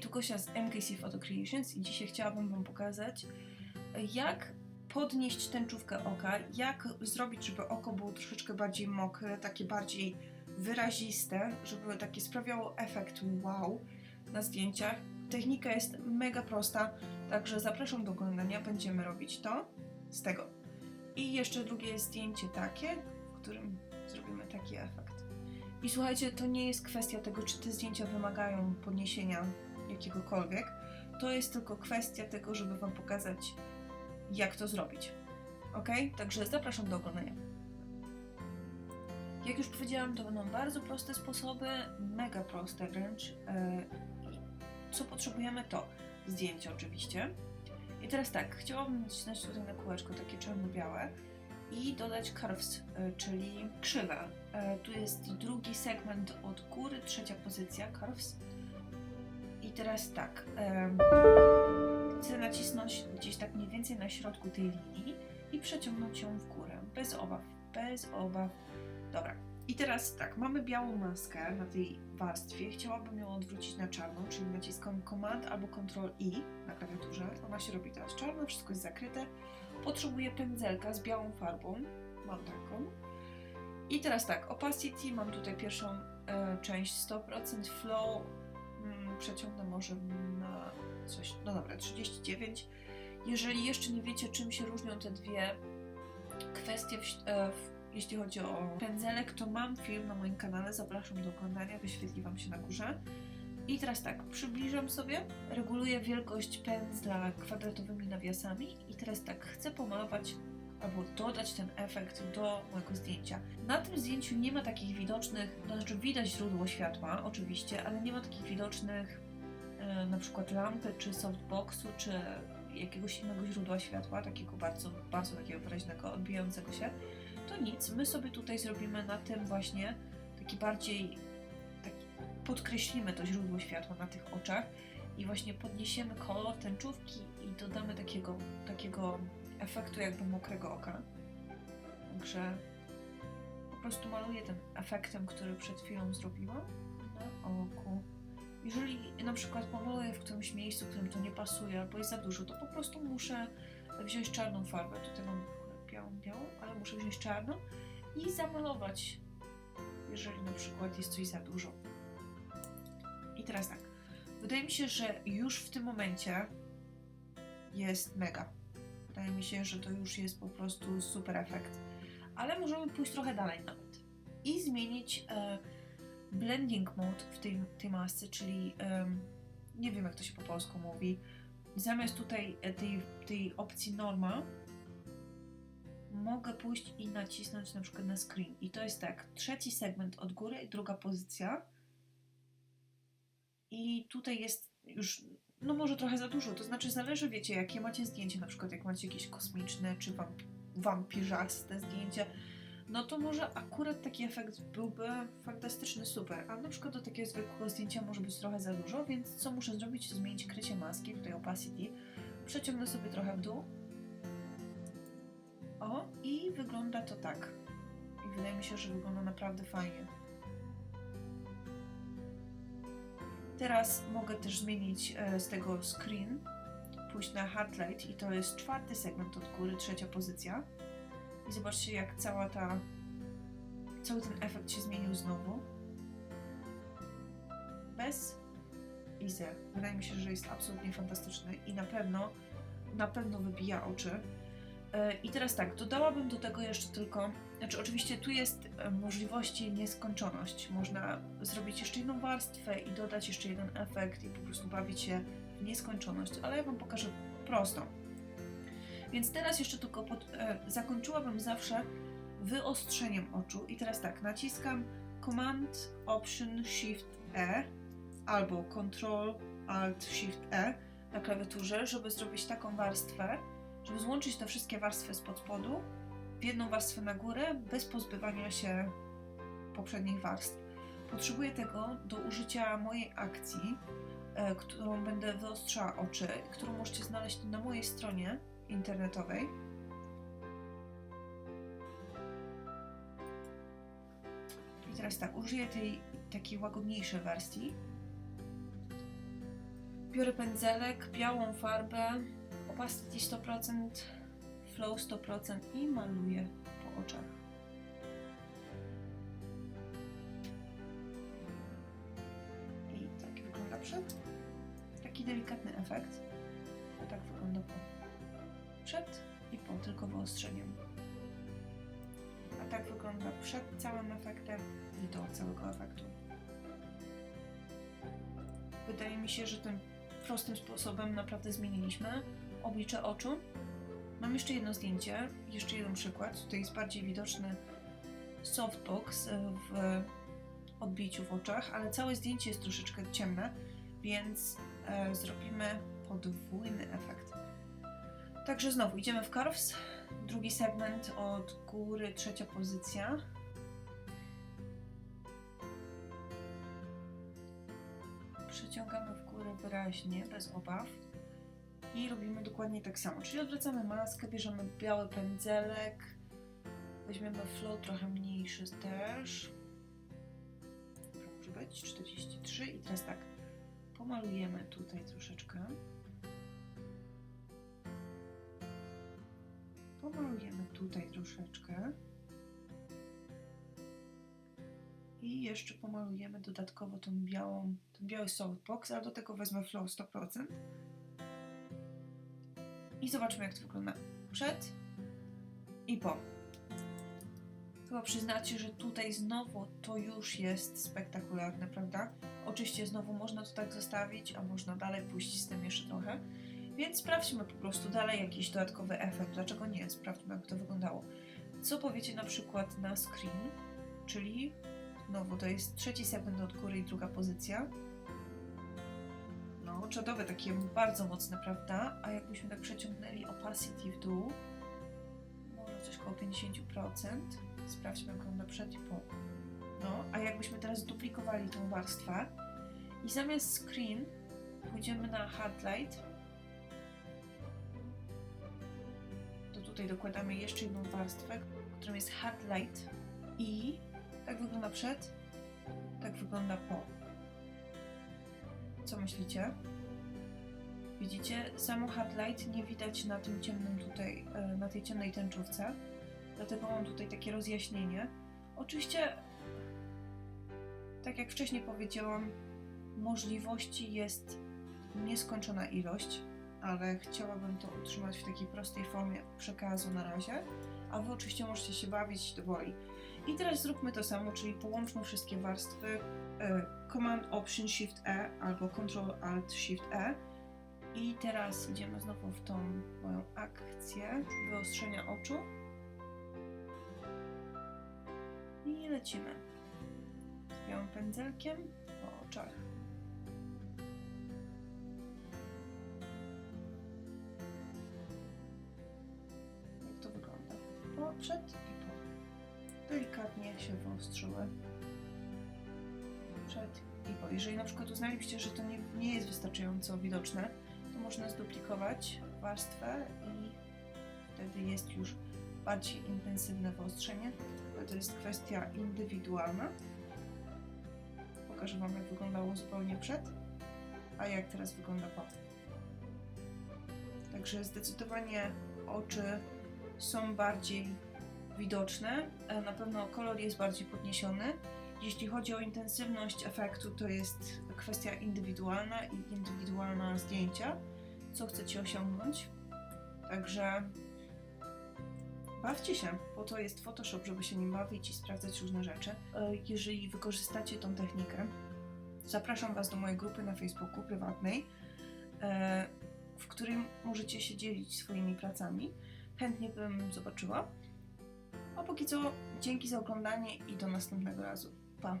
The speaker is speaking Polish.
tu Gosia z MKC Photo Creations i dzisiaj chciałabym Wam pokazać, jak podnieść tęczówkę oka, jak zrobić, żeby oko było troszeczkę bardziej mokre, takie bardziej wyraziste, żeby takie sprawiało efekt wow na zdjęciach. Technika jest mega prosta, także zapraszam do oglądania, będziemy robić to z tego. I jeszcze drugie zdjęcie takie, w którym zrobimy taki efekt. I słuchajcie, to nie jest kwestia tego, czy te zdjęcia wymagają podniesienia jakiegokolwiek. To jest tylko kwestia tego, żeby Wam pokazać, jak to zrobić. Ok? Także zapraszam do oglądania. Jak już powiedziałam, to będą bardzo proste sposoby, mega proste wręcz. E, Co potrzebujemy to zdjęcie oczywiście. I teraz tak, chciałabym nacisnąć tutaj na kółeczko takie czarno-białe i dodać curves, e, czyli krzywe. E, Tu jest drugi segment od góry, trzecia pozycja curves. I teraz tak, chcę nacisnąć gdzieś tak mniej więcej na środku tej linii i przeciągnąć ją w górę, bez obaw, bez obaw. Dobra. I teraz tak, mamy białą maskę na tej warstwie. Chciałabym ją odwrócić na czarną, czyli naciskam Command albo Ctrl I na klawiaturze. Ona się robi teraz czarna, wszystko jest zakryte. Potrzebuję pędzelka z białą farbą. Mam taką. I teraz tak, opacity mam tutaj pierwszą e, część 100%, flow przeciągnę może na coś, no dobra, 39. Jeżeli jeszcze nie wiecie, czym się różnią te dwie kwestie, w, e, w, jeśli chodzi o pędzelek, to mam film na moim kanale, zapraszam do oglądania, wyświetli Wam się na górze. I teraz tak, przybliżam sobie, reguluję wielkość pędzla kwadratowymi nawiasami i teraz tak, chcę pomalować albo dodać ten efekt do mojego zdjęcia. Na tym zdjęciu nie ma takich widocznych, to znaczy widać źródło światła oczywiście, ale nie ma takich widocznych e, na przykład lampy, czy softboxu, czy jakiegoś innego źródła światła, takiego bardzo, bardzo takiego wyraźnego, odbijającego się. To nic, my sobie tutaj zrobimy na tym właśnie taki bardziej, taki, podkreślimy to źródło światła na tych oczach i właśnie podniesiemy kolor tęczówki i dodamy takiego, takiego efektu jakby mokrego oka. Także po prostu maluję tym efektem, który przed chwilą zrobiłam na oku. Jeżeli na przykład pomaluję w którymś miejscu, w którym to nie pasuje albo jest za dużo, to po prostu muszę wziąć czarną farbę. Tutaj mam białą, białą, ale muszę wziąć czarną i zamalować, jeżeli na przykład jest coś za dużo. I teraz tak. Wydaje mi się, że już w tym momencie jest mega. Wydaje mi się, że to już jest po prostu super efekt. Ale możemy pójść trochę dalej nawet i zmienić e, blending mode w tej, tej masce, czyli em, nie wiem jak to się po polsku mówi. Zamiast tutaj e, tej, tej opcji norma mogę pójść i nacisnąć na przykład na screen. I to jest tak, trzeci segment od góry druga pozycja. I tutaj jest już no może trochę za dużo, to znaczy zależy, wiecie, jakie macie zdjęcie, na przykład jak macie jakieś kosmiczne czy wamp wampirzaste zdjęcie, no to może akurat taki efekt byłby fantastyczny, super, a na przykład do takiego zwykłego zdjęcia może być trochę za dużo, więc co muszę zrobić, zmienić krycie maski, tutaj opacity, przeciągnę sobie trochę w dół, o i wygląda to tak, i wydaje mi się, że wygląda naprawdę fajnie. Teraz mogę też zmienić e, z tego screen, pójść na hard light i to jest czwarty segment od góry, trzecia pozycja. I zobaczcie jak cała ta, cały ten efekt się zmienił znowu. Bez i z. Wydaje mi się, że jest absolutnie fantastyczny i na pewno, na pewno wybija oczy. E, I teraz tak, dodałabym do tego jeszcze tylko, znaczy oczywiście tu jest e, możliwości nieskończoność. Można zrobić jeszcze jedną warstwę i dodać jeszcze jeden efekt i po prostu bawić się w nieskończoność, ale ja Wam pokażę prostą. Więc teraz jeszcze tylko pod, e, zakończyłabym zawsze wyostrzeniem oczu i teraz tak, naciskam Command Option Shift E albo Control Alt Shift E na klawiaturze, żeby zrobić taką warstwę, żeby złączyć te wszystkie warstwy spod spodu w jedną warstwę na górę, bez pozbywania się poprzednich warstw. Potrzebuję tego do użycia mojej akcji, e, którą będę wyostrzała oczy, którą możecie znaleźć na mojej stronie internetowej. I teraz tak, użyję tej takiej łagodniejszej wersji. Biorę pędzelek, białą farbę, opacity 100%, flow 100% i maluję po oczach. I tak wygląda przed. Taki delikatny efekt. A tak wygląda po. Przed i po, tylko wyostrzeniem. A tak wygląda przed całym efektem i do całego efektu. Wydaje mi się, że tym prostym sposobem naprawdę zmieniliśmy oblicze oczu. Mam jeszcze jedno zdjęcie, jeszcze jeden przykład. Tutaj jest bardziej widoczny softbox e, w odbiciu w oczach, ale całe zdjęcie jest troszeczkę ciemne, więc e, zrobimy podwójny efekt. Także znowu idziemy w curves. Drugi segment od góry, trzecia pozycja. Przeciągamy w górę wyraźnie, bez obaw. I robimy dokładnie tak samo. Czyli odwracamy maskę, bierzemy biały pędzelek. Weźmiemy flow trochę mniejszy też. Może być 43. I teraz tak, pomalujemy tutaj troszeczkę. Pomalujemy tutaj troszeczkę. I jeszcze pomalujemy dodatkowo tą białą, ten biały softbox, ale do tego wezmę flow 100%. I zobaczmy jak to wygląda przed i po. Chyba przyznacie, że tutaj znowu to już jest spektakularne, prawda? Oczywiście znowu można to tak zostawić, a można dalej pójść z tym jeszcze trochę. Więc sprawdźmy po prostu dalej jakiś dodatkowy efekt. Dlaczego nie? Sprawdźmy, jak to wyglądało. Co powiecie na przykład na screen, czyli znowu to jest trzeci segment od góry i druga pozycja. No, takie bardzo mocne, prawda? A jakbyśmy tak przeciągnęli opacity w dół, może coś koło 50%. Sprawdźmy, jak wygląda przed i po. No, a jakbyśmy teraz duplikowali tą warstwę i zamiast screen pójdziemy na hard light, to tutaj dokładamy jeszcze jedną warstwę, którą jest hard light i tak wygląda przed, tak wygląda po. Co myślicie? Widzicie, samo hard light nie widać na tym ciemnym tutaj, e, na tej ciemnej tęczówce, dlatego mam tutaj takie rozjaśnienie. Oczywiście, tak jak wcześniej powiedziałam, możliwości jest nieskończona ilość, ale chciałabym to utrzymać w takiej prostej formie przekazu na razie, a wy oczywiście możecie się bawić do woli. I teraz zróbmy to samo, czyli połączmy wszystkie warstwy e, Command Option Shift E albo Control Alt Shift E. I teraz idziemy znowu w tą moją akcję wyostrzenia oczu. I lecimy z białym pędzelkiem po oczach. Jak to wygląda? Po, przed i po. Delikatnie się wyostrzyły. Przed i po. Jeżeli na przykład uznalibyście, że to nie, nie jest wystarczająco widoczne, to można zduplikować warstwę i wtedy jest już bardziej intensywne wyostrzenie. To jest kwestia indywidualna. Pokażę Wam, jak wyglądało zupełnie przed, a jak teraz wygląda po. Także zdecydowanie oczy są bardziej widoczne. E, Na pewno kolor jest bardziej podniesiony. Jeśli chodzi o intensywność efektu, to jest kwestia indywidualna i indywidualna zdjęcia, co chcecie osiągnąć. Także bawcie się, po to jest Photoshop, żeby się nim bawić i sprawdzać różne rzeczy. E, Jeżeli wykorzystacie tą technikę, zapraszam Was do mojej grupy na Facebooku prywatnej, e, w którym możecie się dzielić swoimi pracami. Chętnie bym zobaczyła. A póki co, dzięki za oglądanie i do następnego razu. Па.